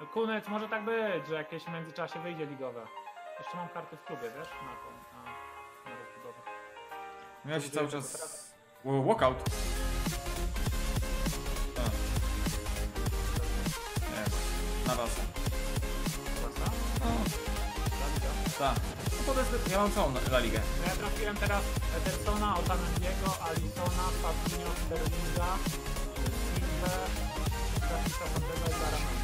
No Kunec, może tak być, że jakieś w międzyczasie wyjdzie ligowe. Jeszcze mam karty w klubie, wiesz? Na to, na, na rozbudowę. No ja się cały czas... Wo- Walkout. A. Nie, na. Klasa? No, La Liga. tak. No to jest, ja mam całą La Ligę. No Ja trafiłem teraz Edersona, Otamendiego, Alisona, Fabinho, Sterlinga, Silvę, Grafisa Sandela i Laramentiego.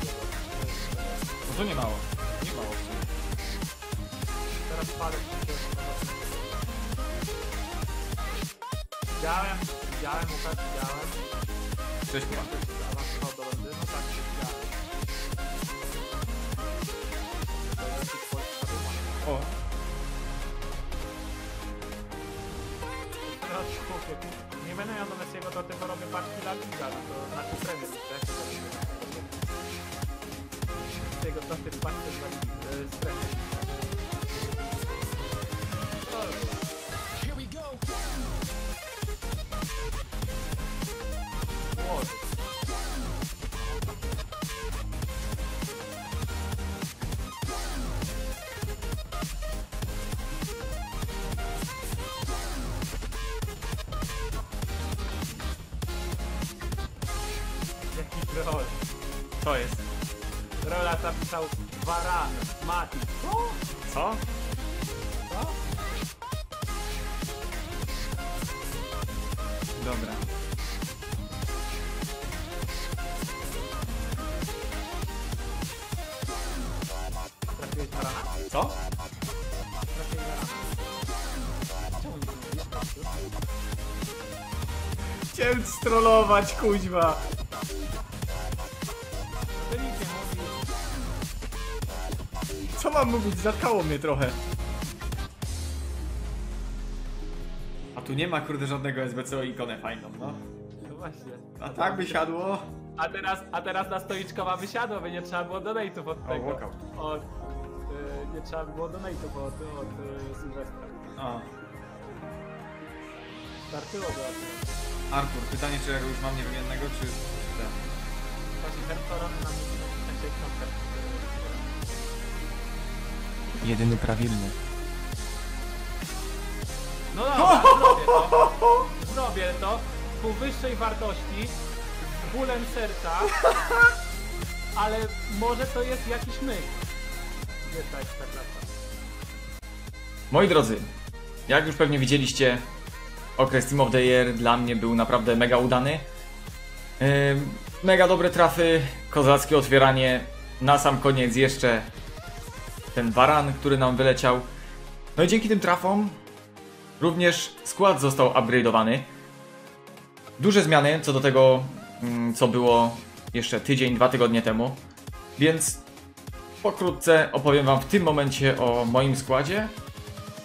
No to nie mało. Nie mało. Teraz wszystkiego. Widziałem, widziałem, Łukasz, widziałem. Cześć Kuba. Co? Co? Dobra. Trafiłeś Varana? Co? Trafiłeś nie mówisz? Chciałem strollować, kuźwa. Mam mówić? Zatkało mnie trochę. A tu nie ma kurde żadnego SBC o ikonę fajną, no. No właśnie. A tak by siadło. A teraz, a teraz na stoliczkowa wysiadła, by nie trzeba było donate'ów od tego. walkout. Od, y, nie trzeba było donate'ów od, od y, Sylwestra. A. Starczyło do Artur, pytanie czy ja go już mam niewymiennego, czy... ten? Właśnie Hertora na mnie tak się. Jedyny prawilny. No dobra, zrobię to. Zrobię to. Ku wyższej wartości, z bólem serca, ale może to jest jakiś myk. Jest ta ekstraklasa. Moi drodzy, jak już pewnie widzieliście, okres Team of the Year dla mnie był naprawdę mega udany. Mega dobre trafy, kozackie otwieranie. Na sam koniec jeszcze ten waran, który nam wyleciał. No i dzięki tym trafom również skład został upgrade'owany. Duże zmiany co do tego, mm, co było jeszcze tydzień, dwa tygodnie temu. Więc pokrótce opowiem Wam w tym momencie o moim składzie,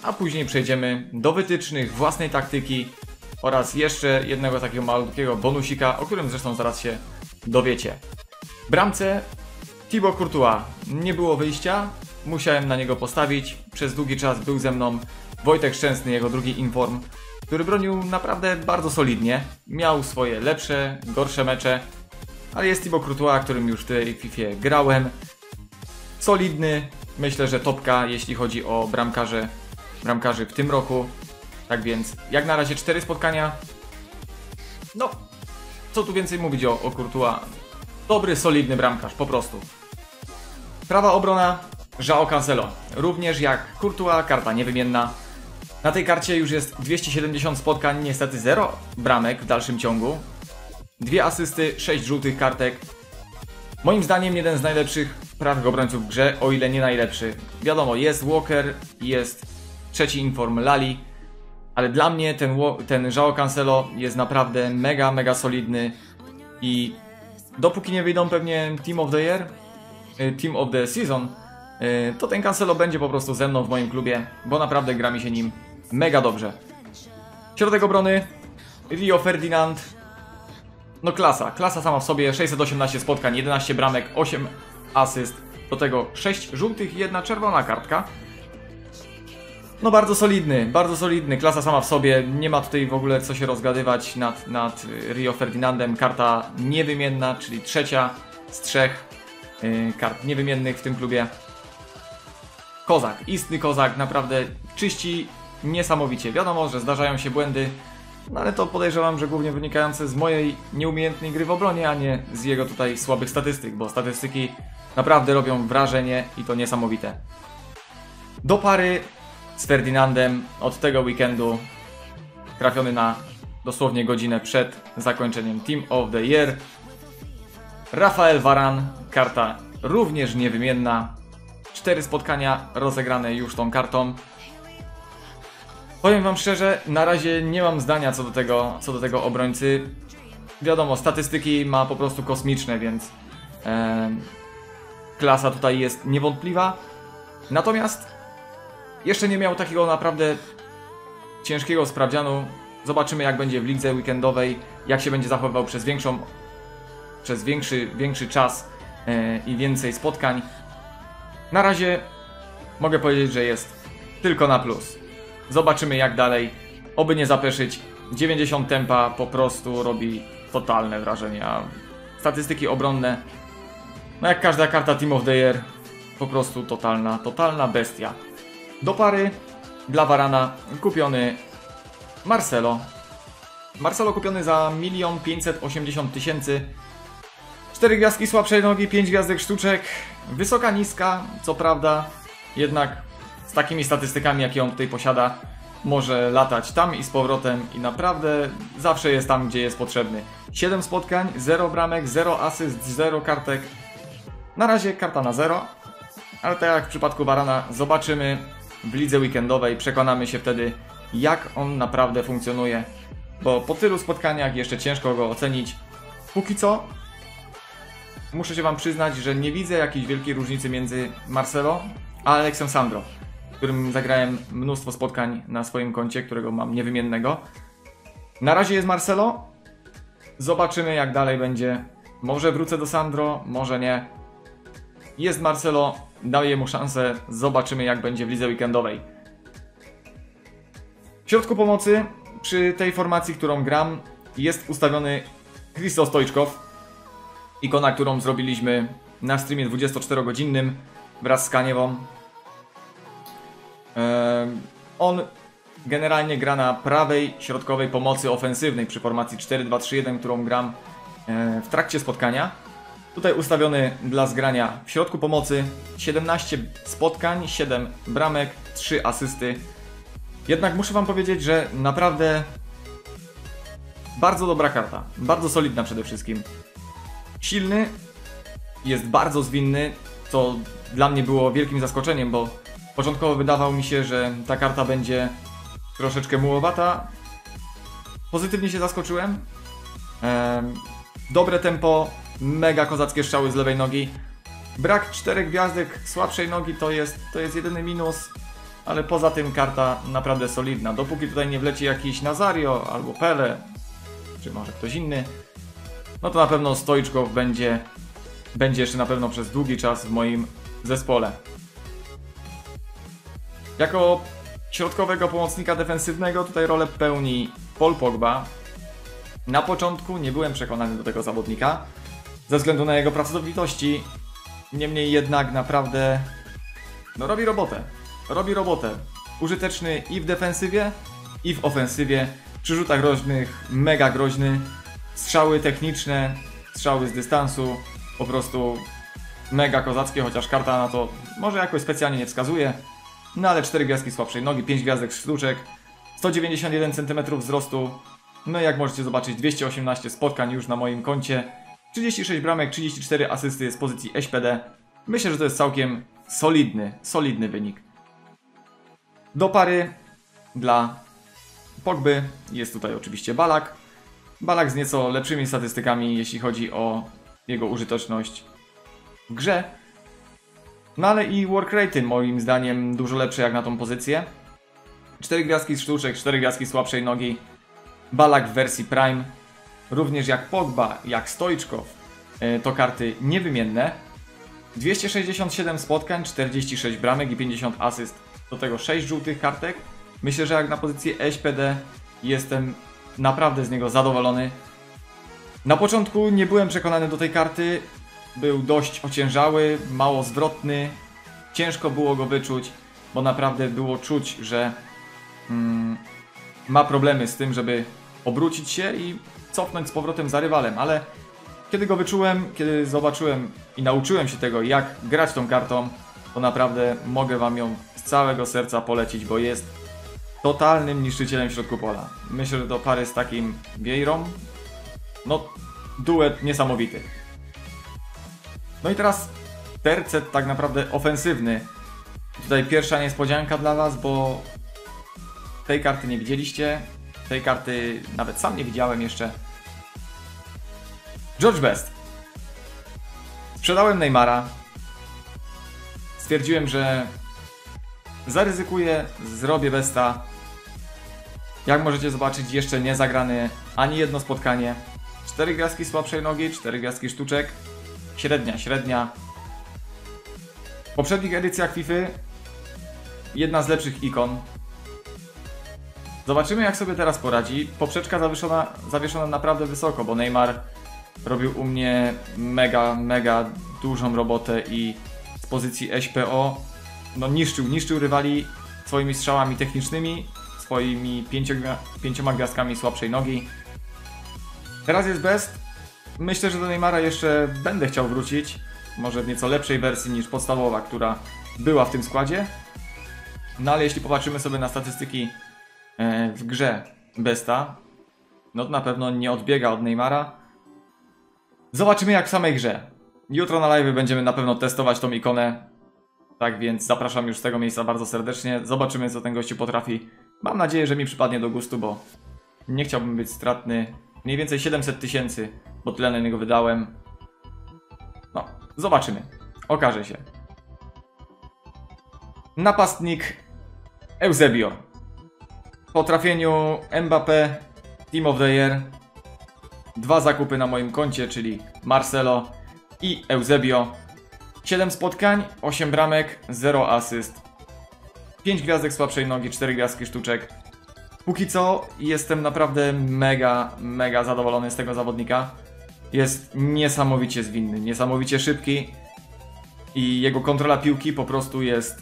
a później przejdziemy do wytycznych, własnej taktyki oraz jeszcze jednego takiego malutkiego bonusika, o którym zresztą zaraz się dowiecie. Bramce Thibaut Courtois. Nie było wyjścia, musiałem na niego postawić. Przez długi czas był ze mną Wojtek Szczęsny, jego drugi inform, który bronił naprawdę bardzo solidnie. Miał swoje lepsze, gorsze mecze, ale jest Thibaut Courtois, którym już w tej FIFA grałem. Solidny, myślę, że topka, jeśli chodzi o bramkarze, bramkarzy w tym roku. Tak więc, jak na razie cztery spotkania. No, co tu więcej mówić o, o Courtois? Dobry, solidny bramkarz, po prostu. Prawa obrona, João Cancelo. Również jak Courtois, karta niewymienna. Na tej karcie już jest 270 spotkań, niestety 0 bramek w dalszym ciągu. Dwie asysty, 6 żółtych kartek. Moim zdaniem jeden z najlepszych prawych obrońców w grze, o ile nie najlepszy. Wiadomo, jest Walker, jest trzeci inform Lali, ale dla mnie ten, ten Cancelo jest naprawdę mega, mega solidny i dopóki nie wyjdą pewnie Team of the Year, y, Team of the Season, to ten Cancelo będzie po prostu ze mną w moim klubie, bo naprawdę gra mi się nim mega dobrze. Środek obrony, Rio Ferdinand, no klasa, klasa sama w sobie, 618 spotkań, 11 bramek, 8 asyst, do tego 6 żółtych i jedna czerwona kartka. No bardzo solidny, bardzo solidny, klasa sama w sobie, nie ma tutaj w ogóle co się rozgadywać nad, nad y, Rio Ferdinandem, karta niewymienna, czyli trzecia z trzech. yy, kart niewymiennych w tym klubie. Kozak, istny kozak, naprawdę czyści niesamowicie. Wiadomo, że zdarzają się błędy, no ale to podejrzewam, że głównie wynikające z mojej nieumiejętnej gry w obronie, a nie z jego tutaj słabych statystyk, bo statystyki naprawdę robią wrażenie i to niesamowite. Do pary z Ferdinandem od tego weekendu trafiony na dosłownie godzinę przed zakończeniem Team of the Year. Rafael Varan, karta również niewymienna. Cztery spotkania rozegrane już tą kartą. Powiem wam szczerze, na razie nie mam zdania co do tego, co do tego obrońcy. Wiadomo, statystyki ma po prostu kosmiczne, więc em, klasa tutaj jest niewątpliwa. Natomiast jeszcze nie miał takiego naprawdę ciężkiego sprawdzianu. Zobaczymy jak będzie w lidze weekendowej, jak się będzie zachowywał przez większą przez większy, większy czas e, i więcej spotkań. Na razie mogę powiedzieć, że jest tylko na plus. Zobaczymy jak dalej. Oby nie zapeszyć. 90 tempa po prostu robi totalne wrażenie. A statystyki obronne, no jak każda karta Team of the Year, po prostu totalna, totalna bestia. Do pary dla Varana kupiony Marcelo. Marcelo kupiony za 1 580 tysięcy. 4 gwiazdki słabszej nogi, 5 gwiazdek sztuczek. Wysoka, niska, co prawda. Jednak z takimi statystykami, jakie on tutaj posiada, może latać tam i z powrotem i naprawdę zawsze jest tam, gdzie jest potrzebny. 7 spotkań, 0 bramek, 0 asyst, 0 kartek. Na razie karta na 0, ale tak jak w przypadku Barana, zobaczymy w lidze weekendowej, przekonamy się wtedy, jak on naprawdę funkcjonuje. Bo po tylu spotkaniach jeszcze ciężko go ocenić. Póki co, muszę się Wam przyznać, że nie widzę jakiejś wielkiej różnicy między Marcelo a Aleksem Sandro, którym zagrałem mnóstwo spotkań na swoim koncie, którego mam niewymiennego. Na razie jest Marcelo. Zobaczymy, jak dalej będzie. Może wrócę do Sandro, może nie. Jest Marcelo, daję mu szansę. Zobaczymy, jak będzie w lidze weekendowej. W środku pomocy przy tej formacji, którą gram, jest ustawiony Christo Stojczkow. Ikona, którą zrobiliśmy na streamie 24-godzinnym wraz z Kaniewą. Em, On generalnie gra na prawej środkowej pomocy ofensywnej przy formacji 4-2-3-1, którą gram e, w trakcie spotkania. Tutaj ustawiony dla zgrania w środku pomocy 17 spotkań, 7 bramek, 3 asysty. Jednak muszę Wam powiedzieć, że naprawdę bardzo dobra karta. Bardzo solidna przede wszystkim. Silny, jest bardzo zwinny, co dla mnie było wielkim zaskoczeniem, bo początkowo wydawało mi się, że ta karta będzie troszeczkę mułowata. Pozytywnie się zaskoczyłem. Em, dobre tempo, mega kozackie strzały z lewej nogi. Brak czterech gwiazdek słabszej nogi to jest, to jest jedyny minus, ale poza tym karta naprawdę solidna. Dopóki tutaj nie wleci jakiś Nazario albo Pele, czy może ktoś inny, no to na pewno Stojczkow będzie, będzie jeszcze na pewno przez długi czas w moim zespole. Jako środkowego pomocnika defensywnego tutaj rolę pełni Paul Pogba. Na początku nie byłem przekonany do tego zawodnika ze względu na jego pracowitości. Niemniej jednak naprawdę no robi robotę. Robi robotę. Użyteczny i w defensywie, i w ofensywie. Przy rzutach rożnych mega groźny. Strzały techniczne, strzały z dystansu. Po prostu mega kozackie, chociaż karta na to może jakoś specjalnie nie wskazuje. No ale 4 gwiazdki słabszej nogi, 5 gwiazdek sztuczek, 191 cm wzrostu. No jak możecie zobaczyć, 218 spotkań już na moim koncie. 36 bramek, 34 asysty z pozycji SPD. Myślę, że to jest całkiem solidny, solidny wynik. Do pary dla Pogby jest tutaj oczywiście Balak. Balak z nieco lepszymi statystykami, jeśli chodzi o jego użyteczność w grze. No ale i work rate moim zdaniem dużo lepsze jak na tą pozycję. 4 gwiazdki z sztuczek, 4 gwiazdki słabszej nogi. Balak w wersji Prime. Również jak Pogba, jak Stojczkow. e, To karty niewymienne. 267 spotkań, 46 bramek i 50 asyst. Do tego 6 żółtych kartek. Myślę, że jak na pozycję SPD jestem naprawdę z niego zadowolony. Na początku nie byłem przekonany do tej karty. był dość ociężały, mało zwrotny. Ciężko było go wyczuć, bo naprawdę było czuć, że mm, ma problemy z tym, żeby obrócić się i cofnąć z powrotem za rywalem, ale kiedy go wyczułem, kiedy zobaczyłem i nauczyłem się tego, jak grać tą kartą, to naprawdę mogę Wam ją z całego serca polecić, bo jest totalnym niszczycielem w środku pola. Myślę, że do pary z takim Vieirą, no duet niesamowity. No i teraz tercet tak naprawdę ofensywny. Tutaj pierwsza niespodzianka dla Was, bo tej karty nie widzieliście. Tej karty nawet sam nie widziałem jeszcze. George Best. Sprzedałem Neymara. Stwierdziłem, że zaryzykuję, zrobię Besta. Jak możecie zobaczyć, jeszcze nie zagrany ani jedno spotkanie. Cztery gwiazdki słabszej nogi, cztery gwiazdki sztuczek. Średnia, średnia. W poprzednich edycjach FIFA jedna z lepszych ikon. Zobaczymy jak sobie teraz poradzi. Poprzeczka zawieszona, zawieszona naprawdę wysoko, bo Neymar robił u mnie mega, mega dużą robotę i z pozycji SPO no niszczył, niszczył rywali swoimi strzałami technicznymi, swoimi pięcioma gwiazdkami słabszej nogi. Teraz jest best. Myślę, że do Neymara jeszcze będę chciał wrócić. Może w nieco lepszej wersji niż podstawowa, która była w tym składzie. No ale jeśli popatrzymy sobie na statystyki e, w grze Besta, no to na pewno nie odbiega od Neymara. Zobaczymy jak w samej grze. Jutro na live będziemy na pewno testować tą ikonę. Tak więc zapraszam już z tego miejsca bardzo serdecznie. Zobaczymy co ten gościu potrafi. Mam nadzieję, że mi przypadnie do gustu, bo nie chciałbym być stratny. Mniej więcej 700 tysięcy, bo tyle na niego wydałem. No, zobaczymy. Okaże się. Napastnik Eusebio. Po trafieniu Mbappé Team of the Year. Dwa zakupy na moim koncie, czyli Marcelo i Eusebio. 7 spotkań, 8 bramek, 0 asyst. 5 gwiazdek słabszej nogi, 4 gwiazdki sztuczek. Póki co jestem naprawdę mega, mega zadowolony z tego zawodnika. Jest niesamowicie zwinny, niesamowicie szybki i jego kontrola piłki po prostu jest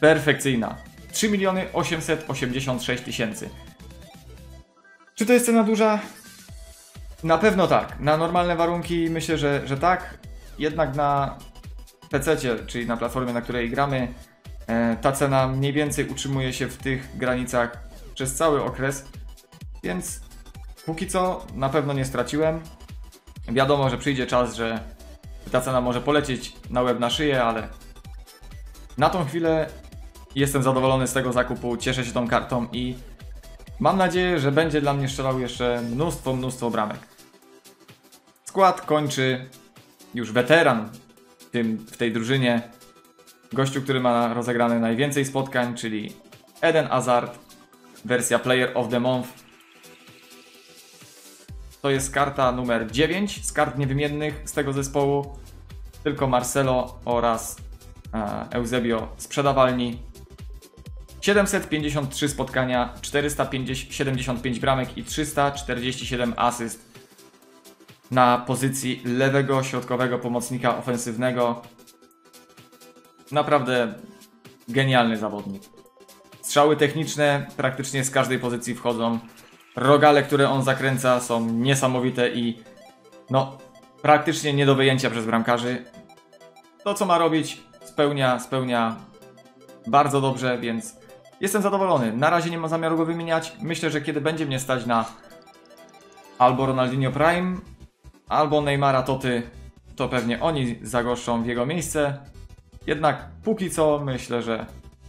perfekcyjna. 3 miliony 886 tysięcy. Czy to jest cena duża? Na pewno tak. Na normalne warunki myślę, że, że tak. Jednak na PC, czyli na platformie, na której gramy, ta cena mniej więcej utrzymuje się w tych granicach przez cały okres, więc póki co na pewno nie straciłem. Wiadomo, że przyjdzie czas, że ta cena może polecieć na łeb na szyję, ale na tą chwilę jestem zadowolony z tego zakupu, cieszę się tą kartą i mam nadzieję, że będzie dla mnie strzelał jeszcze mnóstwo, mnóstwo bramek. Skład kończy już weteran w, tym, w tej drużynie. Gościu, który ma rozegrane najwięcej spotkań, czyli Eden Hazard, wersja Player of the Month. To jest karta numer 9 z kart niewymiennych z tego zespołu. Tylko Marcelo oraz e, Eusebio sprzedawalni. 753 spotkania, 475 bramek i 347 asyst na pozycji lewego środkowego pomocnika ofensywnego. Naprawdę genialny zawodnik. Strzały techniczne praktycznie z każdej pozycji wchodzą. Rogale, które on zakręca są niesamowite i no praktycznie nie do wyjęcia przez bramkarzy. To co ma robić spełnia, spełnia bardzo dobrze, więc jestem zadowolony. Na razie nie mam zamiaru go wymieniać. Myślę, że kiedy będzie mnie stać na albo Ronaldinho Prime, albo Neymara Toty, to pewnie oni zagoszczą w jego miejsce. Jednak póki co myślę, że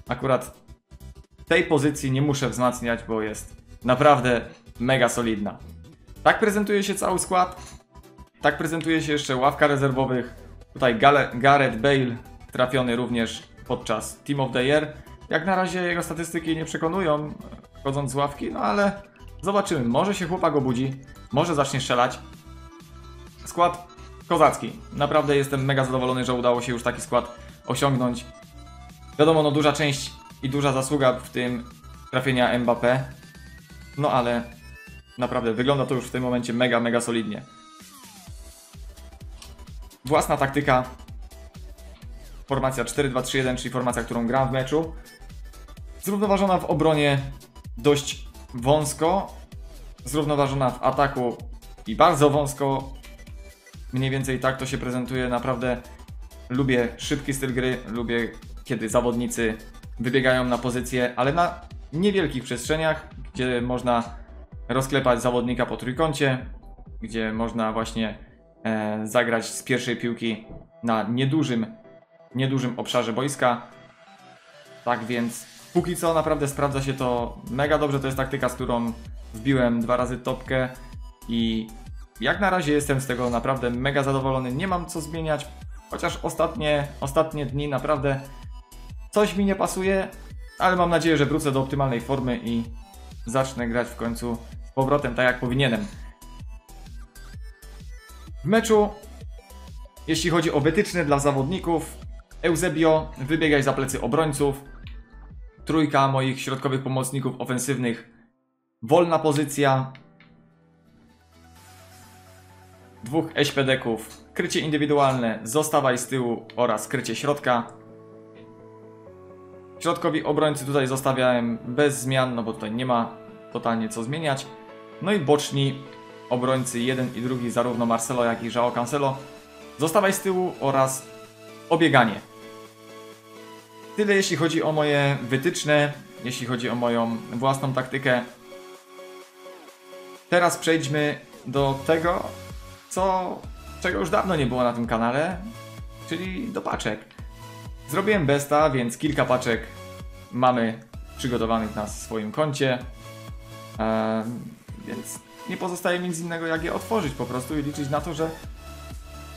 akurat tej pozycji nie muszę wzmacniać, bo jest naprawdę mega solidna. Tak prezentuje się cały skład. Tak prezentuje się jeszcze ławka rezerwowych. Tutaj Gareth Bale trafiony również podczas Team of the Year. Jak na razie jego statystyki nie przekonują, wchodząc z ławki, no ale zobaczymy. Może się chłopak obudzi, może zacznie strzelać. Skład kozacki. Naprawdę jestem mega zadowolony, że udało się już taki skład osiągnąć. Wiadomo, no duża część i duża zasługa w tym trafienia Mbappé. No ale naprawdę wygląda to już w tym momencie mega, mega solidnie. własna taktyka. Formacja 4-2-3-1, czyli formacja, którą gram w meczu. Zrównoważona w obronie dość wąsko. Zrównoważona w ataku i bardzo wąsko. Mniej więcej tak to się prezentuje. Naprawdę lubię szybki styl gry. Lubię, kiedy zawodnicy wybiegają na pozycję, ale na niewielkich przestrzeniach, gdzie można rozklepać zawodnika po trójkącie, gdzie można właśnie e, zagrać z pierwszej piłki na niedużym, niedużym obszarze boiska. Tak więc póki co naprawdę sprawdza się to mega dobrze. To jest taktyka, z którą wbiłem dwa razy topkę i jak na razie jestem z tego naprawdę mega zadowolony. Nie mam co zmieniać, chociaż ostatnie, ostatnie dni naprawdę coś mi nie pasuje, ale mam nadzieję, że wrócę do optymalnej formy i zacznę grać w końcu z powrotem tak jak powinienem. W meczu, jeśli chodzi o wytyczne dla zawodników, Eusebio, wybiegaj za plecy obrońców, trójka moich środkowych pomocników ofensywnych, wolna pozycja, dwóch SPD-ków, krycie indywidualne, zostawaj z tyłu oraz krycie środka. Środkowi obrońcy tutaj zostawiałem bez zmian, no bo tutaj nie ma totalnie co zmieniać. No i boczni obrońcy jeden i drugi, zarówno Marcelo jak i João Cancelo. Zostawaj z tyłu oraz obieganie. Tyle jeśli chodzi o moje wytyczne, jeśli chodzi o moją własną taktykę. Teraz przejdźmy do tego, co, czego już dawno nie było na tym kanale, czyli do paczek. Zrobiłem besta, więc kilka paczek mamy przygotowanych na swoim koncie. Ehm, więc nie pozostaje nic innego jak je otworzyć po prostu i liczyć na to, że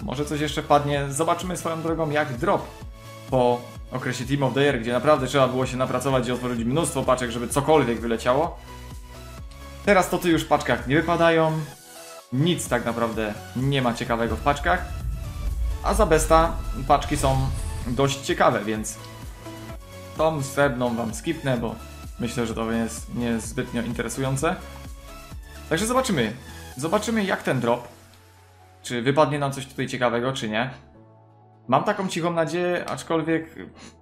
może coś jeszcze wpadnie. Zobaczymy swoją drogą jak drop po okresie Team of the Year, gdzie naprawdę trzeba było się napracować i otworzyć mnóstwo paczek, żeby cokolwiek wyleciało. Teraz to ty już w paczkach nie wypadają. Nic tak naprawdę nie ma ciekawego w paczkach. A za besta paczki są dość ciekawe, więc tą srebrną wam skipnę, bo myślę, że to jest niezbytnio interesujące. Także zobaczymy. Zobaczymy jak ten drop. Czy wypadnie nam coś tutaj ciekawego, czy nie. Mam taką cichą nadzieję, aczkolwiek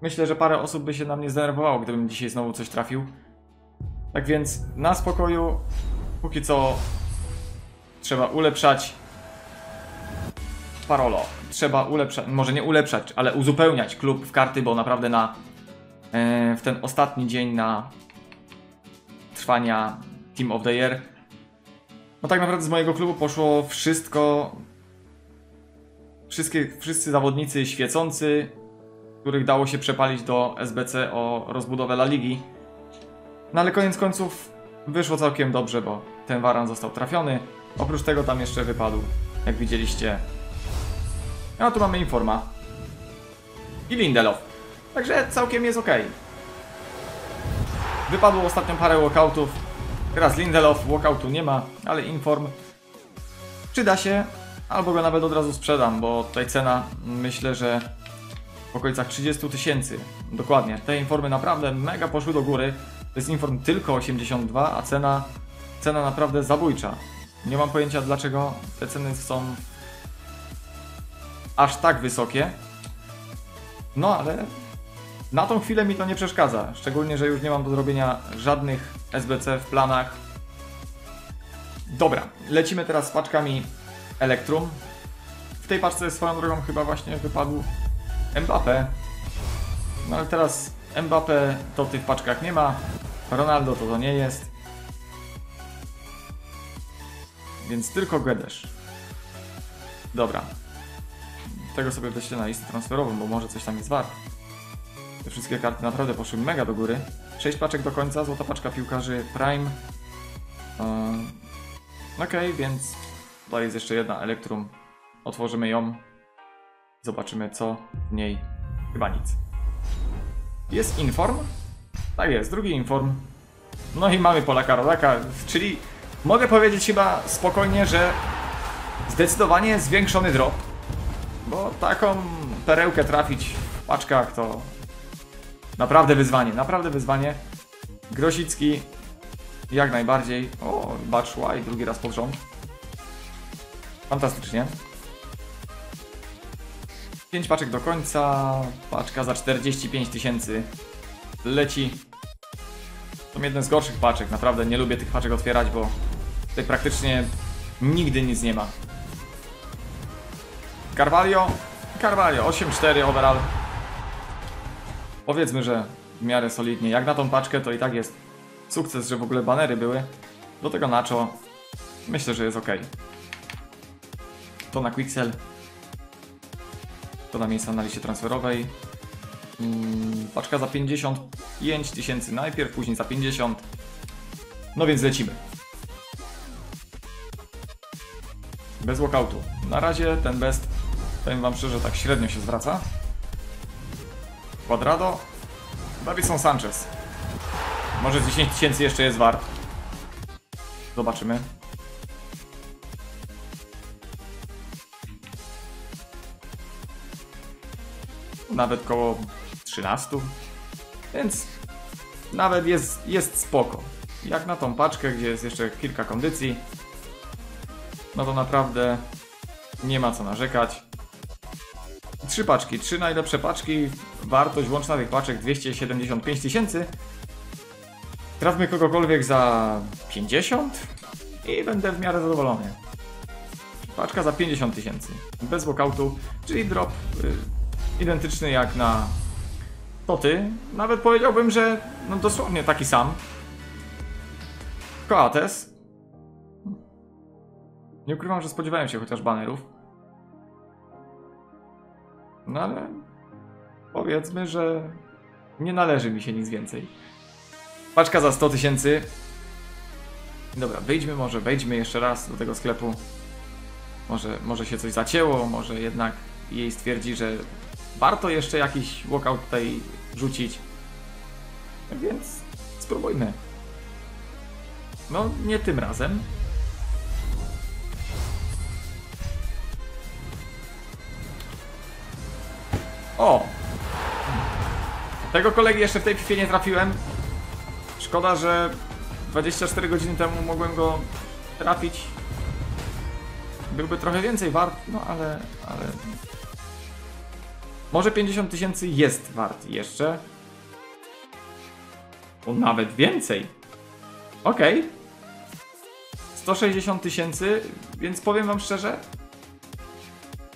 myślę, że parę osób by się na mnie zdenerwowało, gdybym dzisiaj znowu coś trafił. Tak więc na spokoju, póki co trzeba ulepszać Parolo. Trzeba ulepszać, może nie ulepszać, ale uzupełniać klub w karty, bo naprawdę na e, w ten ostatni dzień na trwania Team of the Year no tak naprawdę z mojego klubu poszło wszystko wszystkie, wszyscy zawodnicy świecący, których dało się przepalić do SBC o rozbudowę La Ligi. No ale koniec końców wyszło całkiem dobrze, bo ten waran został trafiony. Oprócz tego tam jeszcze wypadł, jak widzieliście. No tu mamy Informa. I Lindelof. Także całkiem jest ok. Wypadło ostatnio parę walkoutów. Teraz Lindelof, walkoutu nie ma, ale Inform przyda się, albo go nawet od razu sprzedam, bo tutaj cena myślę, że w okolicach 30 tysięcy. Dokładnie. Te informy naprawdę mega poszły do góry. To jest inform tylko 82, a cena, cena naprawdę zabójcza. Nie mam pojęcia dlaczego te ceny są aż tak wysokie. No ale na tą chwilę mi to nie przeszkadza. Szczególnie, że już nie mam do zrobienia żadnych SBC w planach. Dobra, lecimy teraz z paczkami Elektrum. W tej paczce swoją drogą chyba właśnie wypadł Mbappé. No ale teraz Mbappé to w tych paczkach nie ma. Ronaldo to to nie jest. Więc tylko Gedesz. Dobra. Tego sobie weźcie na listę transferową, bo może coś tam jest wart. Te wszystkie karty naprawdę poszły mega do góry. 6 paczek do końca, złota paczka piłkarzy Prime. Um, Okej, więc tutaj jest jeszcze jedna Elektrum. Otworzymy ją. Zobaczymy co w niej. Chyba nic. Jest Inform? Tak jest, drugi Inform. No i mamy Polaka Rodaka, czyli mogę powiedzieć chyba spokojnie, że zdecydowanie zwiększony drop. Bo taką perełkę trafić w paczkach to naprawdę wyzwanie, naprawdę wyzwanie. Grosicki jak najbardziej. O, Batshuayi drugi raz pod rząd. Fantastycznie. 5 paczek do końca, paczka za 45 tysięcy leci. To jeden z gorszych paczek, naprawdę nie lubię tych paczek otwierać, bo tutaj praktycznie nigdy nic nie ma. Carvalho, Carvalho, 8-4 overall. Powiedzmy, że w miarę solidnie. Jak na tą paczkę, to i tak jest sukces, że w ogóle banery były. Do tego Nacho, myślę, że jest ok. To na Quixel. To na miejsce na liście transferowej. Mm, paczka za 55 tysięcy najpierw, później za 50. No więc lecimy. Bez walkoutu. Na razie ten best, powiem wam szczerze, tak średnio się zwraca. Quadrado. Davison Sanchez. Może 10 tysięcy jeszcze jest wart. Zobaczymy. Nawet koło 13. Więc nawet jest, jest spoko. Jak na tą paczkę, gdzie jest jeszcze kilka kondycji, no to naprawdę nie ma co narzekać. Trzy paczki, trzy najlepsze paczki. Wartość łączna tych paczek 275 tysięcy. Trafmy kogokolwiek za 50 i będę w miarę zadowolony. Paczka za 50 tysięcy. Bez walkoutu, czyli drop y, identyczny jak na Toty. Nawet powiedziałbym, że no dosłownie taki sam. Coates. Nie ukrywam, że spodziewałem się chociaż banerów. No ale powiedzmy, że nie należy mi się nic więcej. Paczka za 100 tysięcy. Dobra, wyjdźmy może, wejdźmy jeszcze raz do tego sklepu. Może, może się coś zacięło, może jednak jej stwierdzi, że warto jeszcze jakiś walkout tutaj rzucić. Więc spróbujmy. No, nie tym razem. O! Tego kolegi jeszcze w tej FIFA nie trafiłem. Szkoda, że 24 godziny temu mogłem go trafić. Byłby trochę więcej wart, no ale, ale... Może 50 tysięcy jest wart jeszcze. O, nawet więcej. Okej. 160 tysięcy, więc powiem wam szczerze,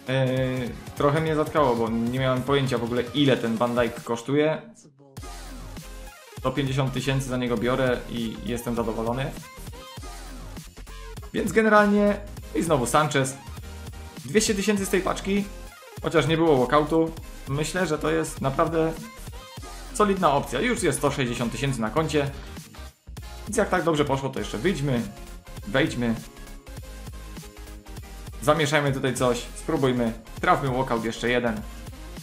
Yy, trochę mnie zatkało, bo nie miałem pojęcia w ogóle ile ten Van kosztuje. 150 tysięcy za niego biorę i jestem zadowolony. Więc generalnie i znowu Sanchez. 200 tysięcy z tej paczki, chociaż nie było walkoutu. Myślę, że to jest naprawdę solidna opcja. Już jest 160 tysięcy na koncie. Więc jak tak dobrze poszło, to jeszcze wyjdźmy, wejdźmy, Zamieszajmy tutaj coś, spróbujmy, trafmy walkout jeszcze jeden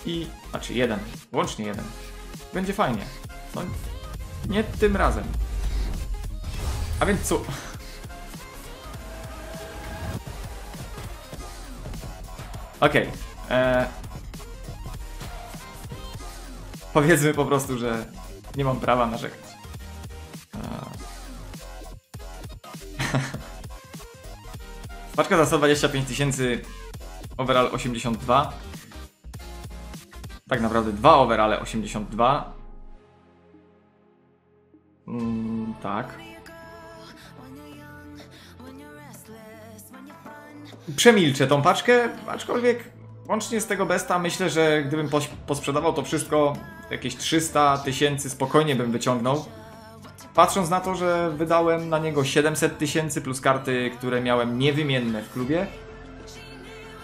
i, znaczy jeden, łącznie jeden. Będzie fajnie. No, nie tym razem. A więc co? Okej. Okay. E, powiedzmy po prostu, że nie mam prawa narzekać. Paczka za 125 tysięcy, overall 82. Tak naprawdę dwa overale 82. Mm, tak. Przemilczę tą paczkę, aczkolwiek łącznie z tego besta myślę, że gdybym posprzedawał to wszystko, jakieś 300 tysięcy spokojnie bym wyciągnął. Patrząc na to, że wydałem na niego 700 tysięcy plus karty, które miałem niewymienne w klubie,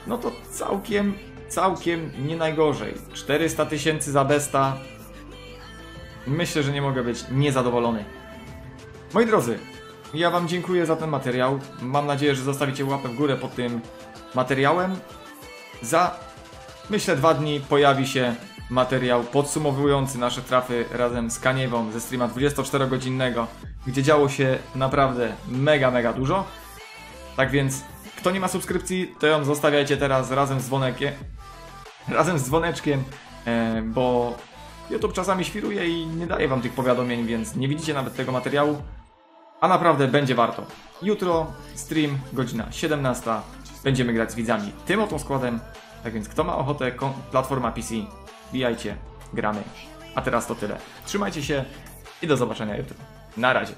no to całkiem, całkiem nie najgorzej. 400 tysięcy za Besta. Myślę, że nie mogę być niezadowolony. Moi drodzy, ja Wam dziękuję za ten materiał. Mam nadzieję, że zostawicie łapę w górę pod tym materiałem. Za, myślę, dwa dni pojawi się materiał podsumowujący nasze trafy razem z Kaniewą ze streama 24-godzinnego, gdzie działo się naprawdę mega, mega dużo. Tak więc, kto nie ma subskrypcji, to ją zostawiajcie teraz razem z dzwoneczkiem. Razem z dzwoneczkiem, e, bo YouTube czasami świruje i nie daje wam tych powiadomień, więc nie widzicie nawet tego materiału. A naprawdę będzie warto. Jutro stream, godzina 17. Będziemy grać z widzami tym oto składem Tak więc kto ma ochotę, platforma PC, wbijajcie, gramy. A teraz to tyle. Trzymajcie się i do zobaczenia jutro. Na razie.